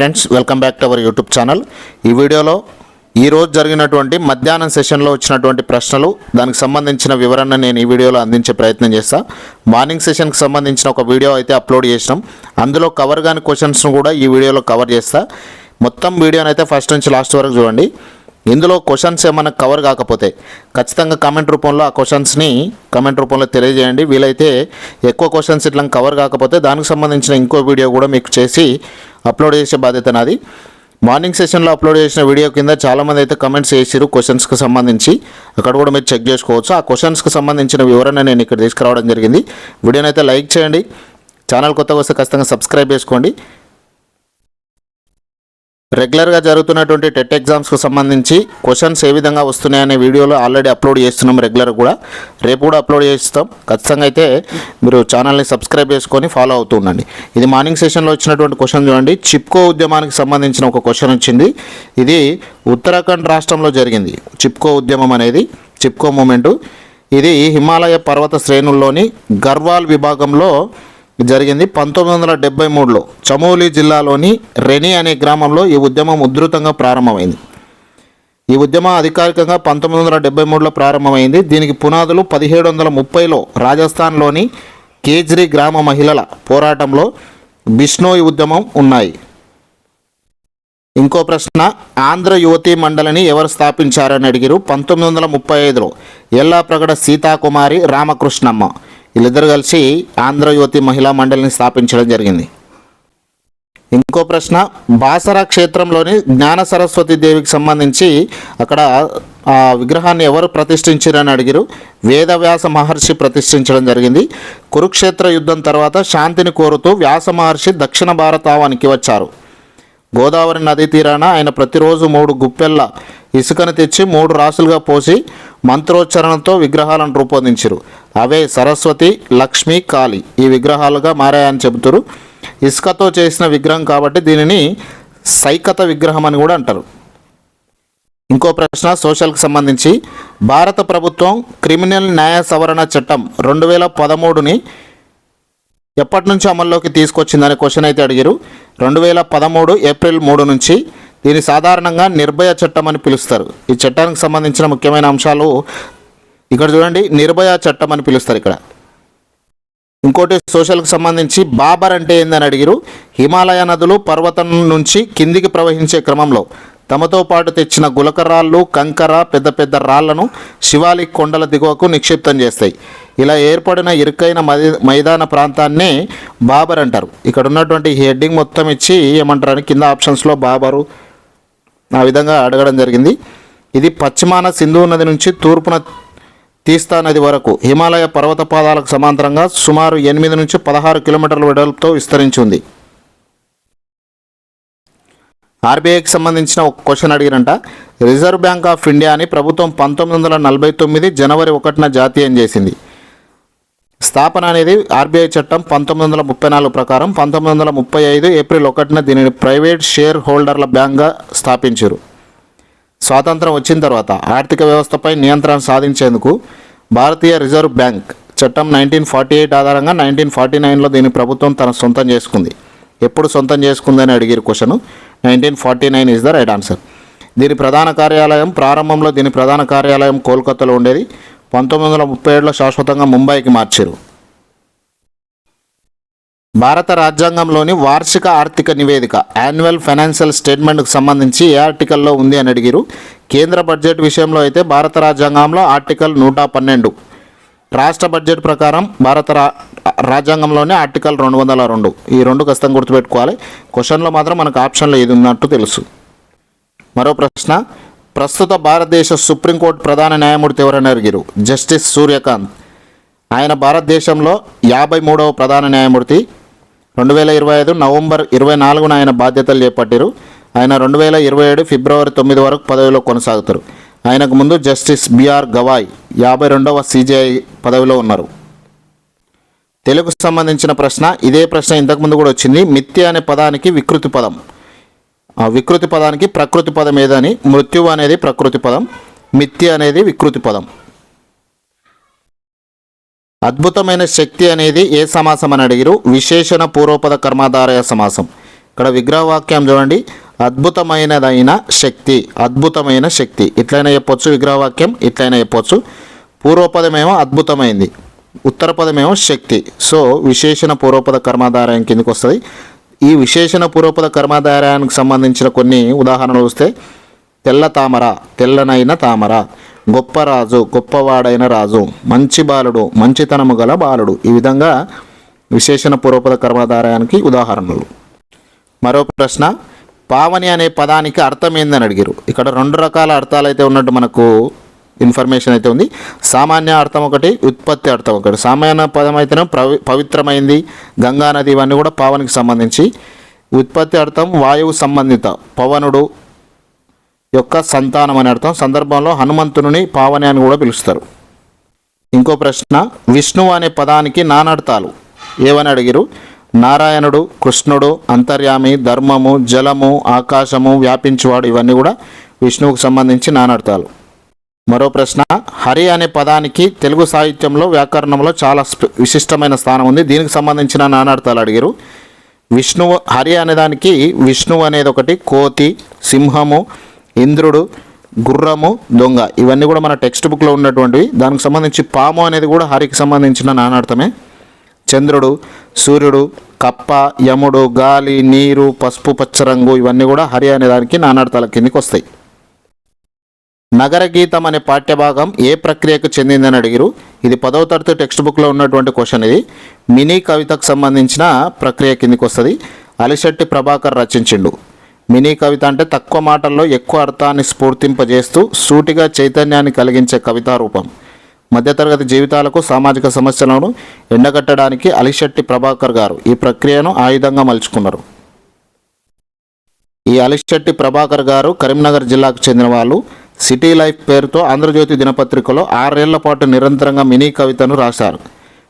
Friends welcome back to our YouTube channel ఈ వీడియోలో ఈరోజు జరిగినటువంటి మధ్యాహ్నం సెషన్లో వచ్చినటువంటి ప్రశ్నలు దానికి సంబంధించిన వివరణ నేను ఈ వీడియోలో అందించే ప్రయత్నం చేస్తాను మార్నింగ్ సెషన్కి సంబంధించిన ఒక వీడియో అయితే అప్లోడ్ చేసినాం. అందులో కవర్ కాని క్వశ్చన్స్ను కూడా ఈ వీడియోలో కవర్ చేస్తా. మొత్తం వీడియోనైతే అయితే ఫస్ట్ నుంచి లాస్ట్ వరకు చూడండి. ఇందులో క్వశ్చన్స్ ఏమైనా కవర్ కాకపోతే ఖచ్చితంగా కామెంట్ రూపంలో ఆ క్వశ్చన్స్ని కామెంట్ రూపంలో తెలియజేయండి. వీలైతే ఎక్కువ క్వశ్చన్స్ ఇట్లా కవర్ కాకపోతే దానికి సంబంధించిన ఇంకో వీడియో కూడా మీకు చేసి అప్లోడ్ చేసే బాధ్యత నాది. మార్నింగ్ సెషన్లో అప్లోడ్ చేసిన వీడియో కింద చాలామంది అయితే కమెంట్స్ చేసిరు క్వశ్చన్స్కి సంబంధించి. అక్కడ కూడా మీరు చెక్ చేసుకోవచ్చు. ఆ క్వశ్చన్స్కి సంబంధించిన వివరణ నేను ఇక్కడ తీసుకురావడం జరిగింది. వీడియోనైతే లైక్ చేయండి. ఛానల్ కొత్తగా వస్తే ఖచ్చితంగా సబ్స్క్రైబ్ చేసుకోండి. రెగ్యులర్గా జరుగుతున్నటువంటి టెట్ ఎగ్జామ్స్కు సంబంధించి క్వశ్చన్స్ ఏ విధంగా వస్తున్నాయనే వీడియోలో ఆల్రెడీ అప్లోడ్ చేస్తున్నాం రెగ్యులర్ కూడా. రేపు కూడా అప్లోడ్ చేస్తాం. ఖచ్చితంగా అయితే మీరు ఛానల్ని సబ్స్క్రైబ్ చేసుకొని ఫాలో అవుతూ ఉండండి. ఇది మార్నింగ్ సెషన్లో వచ్చినటువంటి క్వశ్చన్ చూడండి. చిప్కో ఉద్యమానికి సంబంధించిన ఒక క్వశ్చన్ వచ్చింది. ఇది ఉత్తరాఖండ్ రాష్ట్రంలో జరిగింది. చిప్కో ఉద్యమం అనేది చిప్కో మూమెంటు. ఇది హిమాలయ పర్వత శ్రేణుల్లోని గర్వాల్ విభాగంలో జరిగింది. పంతొమ్మిది వందల డెబ్బై మూడులో చమోలి జిల్లాలోని రెని అనే గ్రామంలో ఈ ఉద్యమం ఉధృతంగా ప్రారంభమైంది. ఈ ఉద్యమం అధికారికంగా పంతొమ్మిది వందల డెబ్బై మూడులో ప్రారంభమైంది. దీనికి పునాదులు పదిహేడు వందల ముప్పైలో రాజస్థాన్లోని కేజ్రీ గ్రామ మహిళల పోరాటంలో బిష్నోయ్ ఉద్యమం ఉన్నాయి. ఇంకో ప్రశ్న ఆంధ్ర యువతీ మండలిని ఎవరు స్థాపించారని అడిగిరు. పంతొమ్మిది వందల ముప్పై ఐదులో ఎల్లాప్రగడ సీతాకుమారి రామకృష్ణమ్మ. వీళ్ళిద్దరు కలిసి ఆంధ్ర యువతి మహిళా మండలిని స్థాపించడం జరిగింది. ఇంకో ప్రశ్న బాసరా క్షేత్రంలోని జ్ఞాన సరస్వతి దేవికి సంబంధించి అక్కడ ఆ విగ్రహాన్ని ఎవరు ప్రతిష్ఠించారని అడిగిరు. వేదవ్యాస మహర్షి ప్రతిష్ఠించడం జరిగింది. కురుక్షేత్ర యుద్ధం తర్వాత శాంతిని కోరుతూ వ్యాస మహర్షి దక్షిణ భారతావానికి వచ్చారు. గోదావరి నదీ తీరాన ఆయన ప్రతిరోజు మూడు గుప్పెళ్ళ ఇసుకను తెచ్చి మూడు రాసులుగా పోసి మంత్రోచ్చారణతో విగ్రహాలను రూపొందించారు. అవే సరస్వతి లక్ష్మి కాళి ఈ విగ్రహాలుగా మారాయని చెబుతారు. ఇసుకతో చేసిన విగ్రహం కాబట్టి దీనిని సైకత విగ్రహం అని కూడా అంటారు. ఇంకో ప్రశ్న సోషల్కి సంబంధించి భారత ప్రభుత్వం క్రిమినల్ న్యాయ సవరణ చట్టం రెండు వేల పదమూడుని ఎప్పటి నుంచి అమల్లోకి తీసుకొచ్చిందనే క్వశ్చన్ అయితే అడిగారు. రెండు వేల పదమూడు ఏప్రిల్ మూడు నుంచి దీని సాధారణంగా నిర్భయ చట్టం అని పిలుస్తారు. ఈ చట్టానికి సంబంధించిన ముఖ్యమైన అంశాలు ఇక్కడ చూడండి. నిర్భయ చట్టం అని పిలుస్తారు ఇక్కడ. ఇంకోటి సోషల్కి సంబంధించి బాబర్ అంటే ఏందని అడిగిరు. హిమాలయ నదులు పర్వతం నుంచి కిందికి ప్రవహించే క్రమంలో తమతో పాటు తెచ్చిన గులకరాళ్ళు కంకర పెద్ద పెద్ద రాళ్ళను శివాలిక్ కొండల దిగువకు నిక్షిప్తం చేస్తాయి. ఇలా ఏర్పడిన ఇరుకైన మైదాన ప్రాంతాన్నే బాబర్ అంటారు. ఇక్కడ ఉన్నటువంటి హెడ్డింగ్ మొత్తం ఇచ్చి ఏమంటారని కింద ఆప్షన్స్లో బాబరు ఆ విధంగా అడగడం జరిగింది. ఇది పశ్చిమాన సింధు నది నుంచి తూర్పున తీస్తా నది వరకు హిమాలయ పర్వత పాదాలకు సమాంతరంగా సుమారు ఎనిమిది నుంచి పదహారు కిలోమీటర్ల వెడల్పుతో విస్తరించి ఉంది. ఆర్బీఐకి సంబంధించిన ఒక క్వశ్చన్ అడిగినంట రిజర్వ్ బ్యాంక్ ఆఫ్ ఇండియాని ప్రభుత్వం పంతొమ్మిది వందల నలభై తొమ్మిది జనవరి ఒకటిన జాతీయం చేసింది. స్థాపన అనేది ఆర్బీఐ చట్టం పంతొమ్మిది వందల ముప్పై నాలుగు ప్రకారం పంతొమ్మిది వందల ముప్పై ఐదు ఏప్రిల్ ఒకటిన దీనిని ప్రైవేట్ షేర్ హోల్డర్ల బ్యాంక్గా స్థాపించారు. స్వాతంత్రం వచ్చిన తర్వాత ఆర్థిక వ్యవస్థపై నియంత్రణ సాధించేందుకు భారతీయ రిజర్వ్ బ్యాంక్ చట్టం నైన్టీన్ ఫార్టీ ఎయిట్ ఆధారంగా నైన్టీన్ ఫార్టీ నైన్లో దీని ప్రభుత్వం తన సొంతం చేసుకుంది. ఎప్పుడు సొంతం చేసుకుందని అడిగిరు question. Nineteen forty nine is the right answer. దీని ప్రధాన కార్యాలయం ప్రారంభంలో దీని ప్రధాన కార్యాలయం కోల్కతాలో ఉండేది. పంతొమ్మిది వందల ముప్పై ఏడులో శాశ్వతంగా ముంబైకి మార్చారు. భారత రాజ్యాంగంలోని వార్షిక ఆర్థిక నివేదిక యాన్యువల్ ఫైనాన్షియల్ స్టేట్మెంట్కు సంబంధించి ఏ ఆర్టికల్లో ఉంది అని అడిగిరు. కేంద్ర బడ్జెట్ విషయంలో అయితే భారత రాజ్యాంగంలో ఆర్టికల్ నూట పన్నెండు. రాష్ట్ర బడ్జెట్ ప్రకారం భారత రా రాజ్యాంగంలోనే ఆర్టికల్ రెండు వందల రెండు. ఈ రెండు ఖచ్చితంగా గుర్తుపెట్టుకోవాలి. క్వశ్చన్లో మాత్రం మనకు ఆప్షన్లో ఏది ఉన్నట్టు తెలుసు. మరో ప్రశ్న ప్రస్తుత భారతదేశ సుప్రీంకోర్టు ప్రధాన న్యాయమూర్తి ఎవరని జస్టిస్ సూర్యకాంత్. ఆయన భారతదేశంలో యాభై మూడవ ప్రధాన న్యాయమూర్తి రెండు వేల ఇరవై ఐదు నవంబర్ ఇరవై నాలుగున ఆయన బాధ్యతలు చేపట్టారు ఆయన రెండు వేల ఇరవై ఏడు ఫిబ్రవరి తొమ్మిది వరకు పదవిలో కొనసాగుతారు. ఆయనకు ముందు జస్టిస్ బిఆర్ గవాయ్ యాభై రెండవ సిజిఐ పదవిలో ఉన్నారు. తెలుగుకు సంబంధించిన ప్రశ్న ఇదే ప్రశ్న ఇంతకుముందు కూడా వచ్చింది. మిథ్య అనే పదానికి వికృతి పదం. వికృతి పదానికి ప్రకృతి పదం ఏదని? మృత్యు అనేది ప్రకృతి పదం మిథ్య అనేది వికృతి పదం. అద్భుతమైన శక్తి అనేది ఏ సమాసం అని అడిగిరు? విశేషణ పూర్వపద కర్మాధారయ సమాసం. ఇక్కడ విగ్రహవాక్యం చూడండి. అద్భుతమైనదైన శక్తి అద్భుతమైన శక్తి. ఇట్లయినా చెప్పొచ్చు విగ్రహవాక్యం ఇట్లయినా చెప్పొచ్చు. పూర్వపదమేమో అద్భుతమైంది ఉత్తర పదమేమో శక్తి. సో విశేషణ పూర్వపద కర్మాధారయం కిందకు వస్తుంది. ఈ విశేషణ పూర్వపద కర్మాధారయానికి సంబంధించిన కొన్ని ఉదాహరణలు వస్తే తెల్ల తామర తెల్లనైన తామర గొప్ప రాజు గొప్పవాడైన రాజు మంచి బాలుడు మంచితనము గల బాలుడు. ఈ విధంగా విశేషణ పూర్వపద కర్మాధారయానికి ఉదాహరణలు. మరో ప్రశ్న పావని అనే పదానికి అర్థం ఏందని అడిగారు. ఇక్కడ రెండు రకాల అర్థాలు అయితే ఉన్నట్టు మనకు ఇన్ఫర్మేషన్ అయితే ఉంది. సామాన్య అర్థం ఒకటి ఉత్పత్తి అర్థం ఒకటి. సామాన్య పదం అయితేనే ప్రవి పవిత్రమైంది. గంగా నది ఇవన్నీ కూడా పావనికి సంబంధించి. ఉత్పత్తి అర్థం వాయువు సంబంధిత పవనుడు యొక్క సంతానం అనే అర్థం. సందర్భంలో హనుమంతుని పావని అని కూడా పిలుస్తారు. ఇంకో ప్రశ్న విష్ణువు అనే పదానికి నానర్థాలు. ఏవని అడిగిరు? నారాయణుడు కృష్ణుడు అంతర్యామి ధర్మము జలము ఆకాశము వ్యాపించువాడు ఇవన్నీ కూడా విష్ణువుకు సంబంధించి నానర్థాలు. మరో ప్రశ్న హరి అనే పదానికి తెలుగు సాహిత్యంలో వ్యాకరణంలో చాలా విశిష్టమైన స్థానం ఉంది. దీనికి సంబంధించిన నానార్థాలు అడిగారు. విష్ణువు హరి అనే దానికి విష్ణువు అనేది ఒకటి కోతి సింహము ఇంద్రుడు గుర్రము దొంగ. ఇవన్నీ కూడా మన టెక్స్ట్ బుక్లో ఉన్నటువంటివి. దానికి సంబంధించి పాము అనేది కూడా హరికి సంబంధించిన నానార్థమే. చంద్రుడు సూర్యుడు కప్ప యముడు గాలి నీరు పసుపు పచ్చ రంగు ఇవన్నీ కూడా హరి అనే దానికి నానార్థాల కిందకి వస్తాయి. నగర గీతం అనే పాఠ్యభాగం ఏ ప్రక్రియకు చెందిందని అడిగిరు. ఇది పదవ తరగతి టెక్స్ట్ బుక్లో ఉన్నటువంటి క్వశ్చన్ ఇది. మినీ కవితకు సంబంధించిన ప్రక్రియ కిందికి వస్తుంది. అలిశెట్టి ప్రభాకర్ రచించిండు. మినీ కవిత అంటే తక్కువ మాటల్లో ఎక్కువ అర్థాన్ని స్ఫూర్తింపజేస్తూ సూటిగా చైతన్యాన్ని కలిగించే కవితా రూపం. మధ్యతరగతి జీవితాలకు సామాజిక సమస్యలను ఎండగట్టడానికి అలిశెట్టి ప్రభాకర్ గారు ఈ ప్రక్రియను ఆయుధంగా మలుచుకున్నారు. ఈ అలిశెట్టి ప్రభాకర్ గారు కరీంనగర్ జిల్లాకు చెందిన వాళ్ళు. సిటీ లైఫ్ పేరుతో ఆంధ్రజ్యోతి దినపత్రికలో ఆరేళ్ళ పాటు నిరంతరంగా మినీ కవితను రాశారు.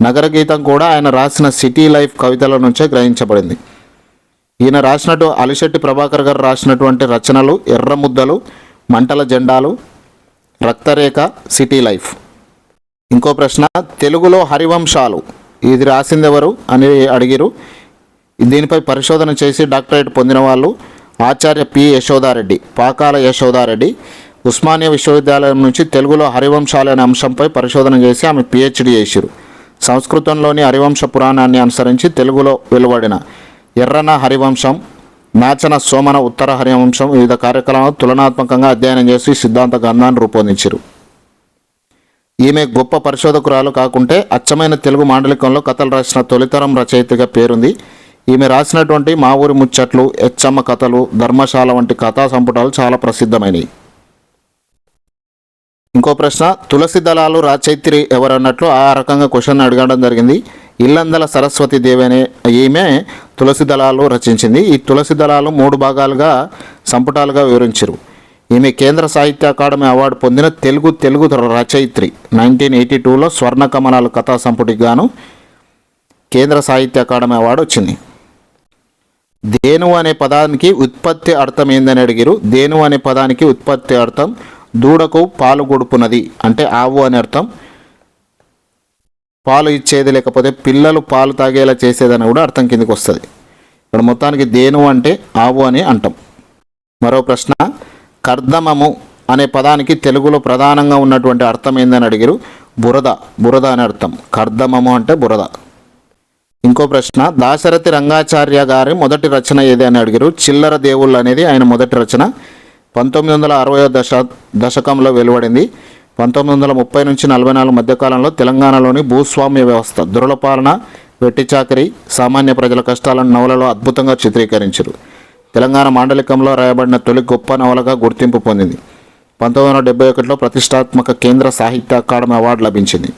నగర గీతం కూడా ఆయన రాసిన సిటీ లైఫ్ కవితల నుంచే గ్రహించబడింది. ఈయన రాసినట్టు అలిశెట్టి ప్రభాకర్ గారు రాసినటువంటి రచనలు ఎర్రముద్దలు మంటల జెండాలు రక్తరేఖ సిటీ లైఫ్. ఇంకో ప్రశ్న తెలుగులో హరివంశాలు ఇది రాసింది ఎవరు అని అడిగిరు. దీనిపై పరిశోధన చేసి డాక్టరేట్ పొందిన వాళ్ళు ఆచార్య పి యశోదారెడ్డి పాకాల యశోదారెడ్డి ఉస్మానియా విశ్వవిద్యాలయం నుంచి తెలుగులో హరివంశాలు అనే అంశంపై పరిశోధన చేసి ఆమె పిహెచ్డి చేసిరు. సంస్కృతంలోని హరివంశ పురాణాన్ని అనుసరించి తెలుగులో వెలువడిన ఎర్రన హరివంశం నాచన సోమన ఉత్తర హరివంశం వివిధ కార్యక్రమాలు తులనాత్మకంగా అధ్యయనం చేసి సిద్ధాంత గ్రంథాన్ని రూపొందించారు. ఈమె గొప్ప పరిశోధకురాలు కాకుంటే అచ్చమైన తెలుగు మాండలికంలో కథలు రాసిన తొలితరం రచయితగా పేరుంది. ఈమె రాసినటువంటి మా ఊరి ముచ్చట్లు ఎచ్చమ్మ కథలు ధర్మశాల వంటి కథా సంపుటాలు చాలా ప్రసిద్ధమైనవి ఇంకో ప్రశ్న తులసి దళాలు రాచైత్రి ఎవరన్నట్లు ఆ రకంగా క్వశ్చన్ అడగడం జరిగింది. ఇల్లందల సరస్వతి దేవి అనే ఈమె తులసి దళాలు రచించింది. ఈ తులసి దళాలు మూడు భాగాలుగా సంపుటాలుగా వివరించారు. ఈమె కేంద్ర సాహిత్య అకాడమీ అవార్డు పొందిన తెలుగు తెలుగు రచయిత్రి నైన్టీన్ ఎయిటీ టూలో స్వర్ణ కమలాలు కథా సంపుటికి గాను కేంద్ర సాహిత్య అకాడమీ అవార్డు వచ్చింది. దేను అనే పదానికి ఉత్పత్తి అర్థం ఏందని అడిగిరు. దేను అనే పదానికి ఉత్పత్తి అర్థం దూడకు పాలు గొడుపునది అంటే ఆవు అని అర్థం. పాలు ఇచ్చేది లేకపోతే పిల్లలు పాలు తాగేలా చేసేదని కూడా అర్థం కిందకు వస్తుంది. ఇక్కడ మొత్తానికి దేను అంటే ఆవు అని అంటాం. మరో ప్రశ్న కర్దమము అనే పదానికి తెలుగులో ప్రధానంగా ఉన్నటువంటి అర్థం ఏందని అడిగారు? బురద. బురద అని అర్థం. కర్దమము అంటే బురద. ఇంకో ప్రశ్న దాశరథి రంగాచార్య గారి మొదటి రచన ఏది అని అడిగారు? చిల్లర దేవుళ్ళు అనేది ఆయన మొదటి రచన. పంతొమ్మిది వందల అరవై దశ దశకంలో వెలువడింది. పంతొమ్మిది వందల ముప్పై నుంచి నలభై నాలుగు మధ్యకాలంలో తెలంగాణలోని భూస్వామ్య వ్యవస్థ దురలపాలన వెట్టి చాకరీ సామాన్య ప్రజల కష్టాలను నవలలో అద్భుతంగా చిత్రీకరించారు. తెలంగాణ మాండలికంలో రాయబడిన తొలి గొప్ప నవలగా గుర్తింపు పొందింది. పంతొమ్మిది వందల డెబ్బై ఒకటిలో ప్రతిష్టాత్మక కేంద్ర సాహిత్య అకాడమీ అవార్డు లభించింది.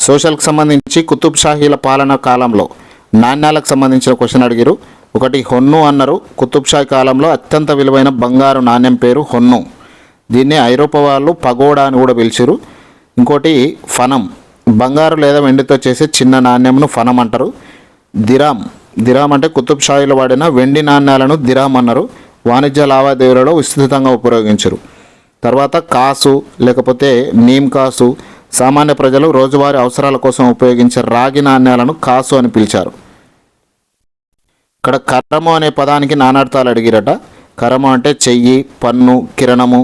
సోషల్కి సంబంధించి కుతుబ్ షాహీల పాలన కాలంలో నాణ్యాలకు సంబంధించిన క్వశ్చన్ అడిగారు. ఒకటి హొన్ను అన్నారు. కుతుబ్ కాలంలో అత్యంత విలువైన బంగారు నాణ్యం పేరు హొన్ను. దీన్ని ఐరోపా వాళ్ళు పగోడా అని కూడా పిలిచారు ఇంకోటి ఫనం. బంగారు లేదా వెండితో చేసే చిన్న నాణ్యంను ఫనం అంటారు. దిరామ్. దిరామ్ అంటే కుతుబ్షాయిలో వాడిన వెండి నాణ్యాలను దిరామ్ అన్నారు. వాణిజ్య లావాదేవీలలో విస్తృతంగా ఉపయోగించరు తర్వాత కాసు లేకపోతే నీమ్ కాసు. సామాన్య ప్రజలు రోజువారీ అవసరాల కోసం ఉపయోగించే రాగి నాణ్యాలను కాసు అని పిలిచారు. ఇక్కడ కరము అనే పదానికి నానార్థాలు అడిగిరట. కరము అంటే చెయ్యి పన్ను కిరణము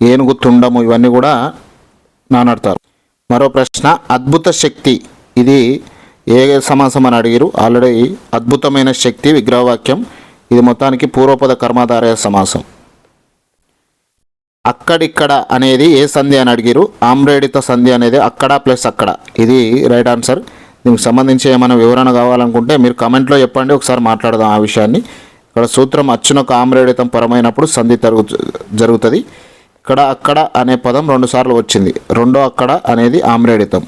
ఏనుగు తుండము ఇవన్నీ కూడా నానాడతారు మరో ప్రశ్న అద్భుత శక్తి. ఇది ఏ సమాసం అని అడిగిరు. ఆల్రెడీ అద్భుతమైన శక్తి విగ్రహవాక్యం. ఇది మొత్తానికి పూర్వపద కర్మాధారయ సమాసం. అక్కడిక్కడ అనేది ఏ సంధి అని అడిగిరు. ఆమ్రేడిత సంధి అనేది అక్కడ ప్లస్ అక్కడ. ఇది రైట్ ఆన్సర్. దీనికి సంబంధించి ఏమైనా వివరణ కావాలనుకుంటే మీరు కమెంట్లో చెప్పండి ఒకసారి మాట్లాడదాం ఆ విషయాన్ని. ఇక్కడ సూత్రం అచ్చున ఆమ్రేడితం పరమైనప్పుడు సంధి జరుగు జరుగుతుంది. ఇక్కడ అక్కడ అనే పదం రెండు సార్లు వచ్చింది. రెండో అక్కడ అనేది ఆమ్రేడితం.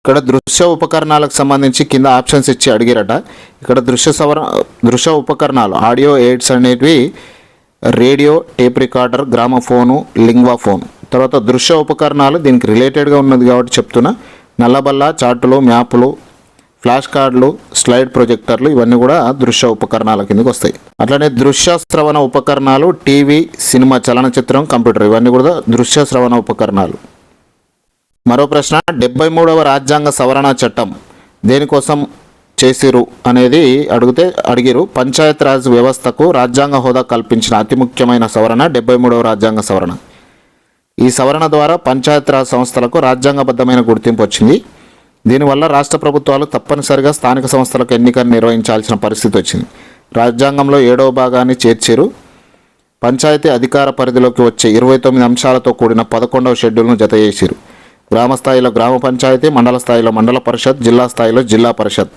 ఇక్కడ దృశ్య ఉపకరణాలకు సంబంధించి కింద ఆప్షన్స్ ఇచ్చి అడిగిరట. ఇక్కడ దృశ్య సవర దృశ్య ఉపకరణాలు ఆడియో ఎయిడ్స్ అనేటివి radio tape recorder gramophone linguaphone. తర్వాత దృశ్య ఉపకరణాలు దీనికి రిలేటెడ్గా ఉన్నది కాబట్టి చెప్తున్నా. నల్లబల్ల చార్టులు మ్యాపులు ఫ్లాష్ కార్డులు స్లైడ్ ప్రొజెక్టర్లు ఇవన్నీ కూడా దృశ్య ఉపకరణాల కిందకి వస్తాయి. అట్లనే దృశ్య శ్రవణ ఉపకరణాలు టీవీ సినిమా చలనచిత్రం కంప్యూటర్ ఇవన్నీ కూడా దృశ్య శ్రవణ ఉపకరణాలు. మరో ప్రశ్న డెబ్బై మూడవ రాజ్యాంగ సవరణ చట్టం దేనికోసం చేసిరు అనేది అడిగితే అడిగిరు పంచాయత్ రాజ్ వ్యవస్థకు రాజ్యాంగ హోదా కల్పించిన అతి ముఖ్యమైన సవరణ డెబ్బై మూడవ రాజ్యాంగ సవరణ. ఈ సవరణ ద్వారా పంచాయతీరాజ్ సంస్థలకు రాజ్యాంగబద్ధమైన గుర్తింపు వచ్చింది. దీనివల్ల రాష్ట్ర ప్రభుత్వాలు తప్పనిసరిగా స్థానిక సంస్థలకు ఎన్నికలు నిర్వహించాల్సిన పరిస్థితి వచ్చింది. రాజ్యాంగంలో ఏడవ భాగాన్ని చేర్చారు. పంచాయతీ అధికార పరిధిలోకి వచ్చే ఇరవై తొమ్మిది అంశాలతో కూడిన పదకొండవ షెడ్యూల్ను జత చేశారు. గ్రామ స్థాయిలో గ్రామ పంచాయతీ మండల స్థాయిలో మండల పరిషత్ జిల్లా స్థాయిలో జిల్లా పరిషత్.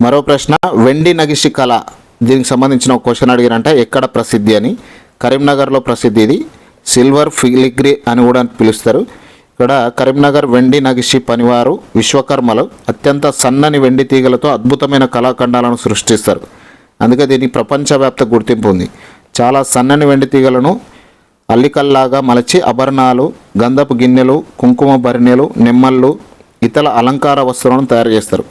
మరో ప్రశ్న వెండి నగిషి కళ. దీనికి సంబంధించిన క్వశ్చన్ అడిగారంటే ఎక్కడ ప్రసిద్ధి అని? కరీంనగర్లో ప్రసిద్ధి ఇది. సిల్వర్ ఫిలిగ్రీ అని కూడా పిలుస్తారు. ఇక్కడ కరీంనగర్ వెండి నగిషి పనివారు విశ్వకర్మలు అత్యంత సన్నని వెండి తీగలతో అద్భుతమైన కళాఖండాలను సృష్టిస్తారు. అందుకే దీనికి ప్రపంచవ్యాప్త గుర్తింపు ఉంది. చాలా సన్నని వెండి తీగలను అల్లికల్లాగా మలచి ఆభరణాలు గంధపు గిన్నెలు కుంకుమ భరిణెలు నిమ్మళ్ళు ఇతర అలంకార వస్తువులను తయారు చేస్తారు.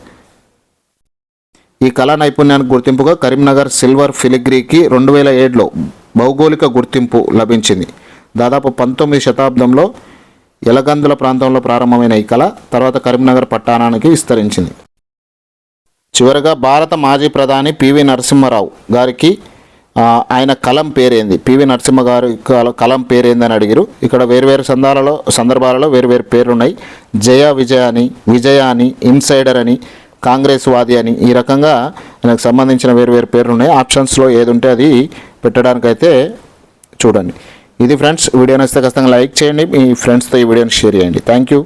ఈ కళా నైపుణ్యానికి గుర్తింపుగా కరీంనగర్ సిల్వర్ ఫిలిగ్రీకి రెండు వేల ఏడులో భౌగోళిక గుర్తింపు లభించింది. దాదాపు పంతొమ్మిది శతాబ్దంలో ఎలగందుల ప్రాంతంలో ప్రారంభమైన ఈ కళ తర్వాత కరీంనగర్ పట్టణానికి విస్తరించింది. చివరగా భారత మాజీ ప్రధాని పివి నరసింహారావు గారికి ఆయన కలం పేరేంది? పివి నరసింహ గారి కలం పేరేందని అడిగారు. ఇక్కడ వేరువేరు సందర్భాలలో సందర్భాలలో వేరువేరు పేర్లున్నాయి. జయ విజయ అని విజయ అని ఇన్సైడర్ అని కాంగ్రెస్ వాది అని ఈ రకంగా ఆయనకు సంబంధించిన వేరువేరు పేర్లు ఉన్నాయి ఆప్షన్స్లో ఏది ఉంటే అది పెట్టడానికైతే చూడండి. ఇది ఫ్రెండ్స్ వీడియో నచ్చితే ఖచ్చితంగా లైక్ చేయండి. మీ ఫ్రెండ్స్తో ఈ వీడియోని షేర్ చేయండి. Thank you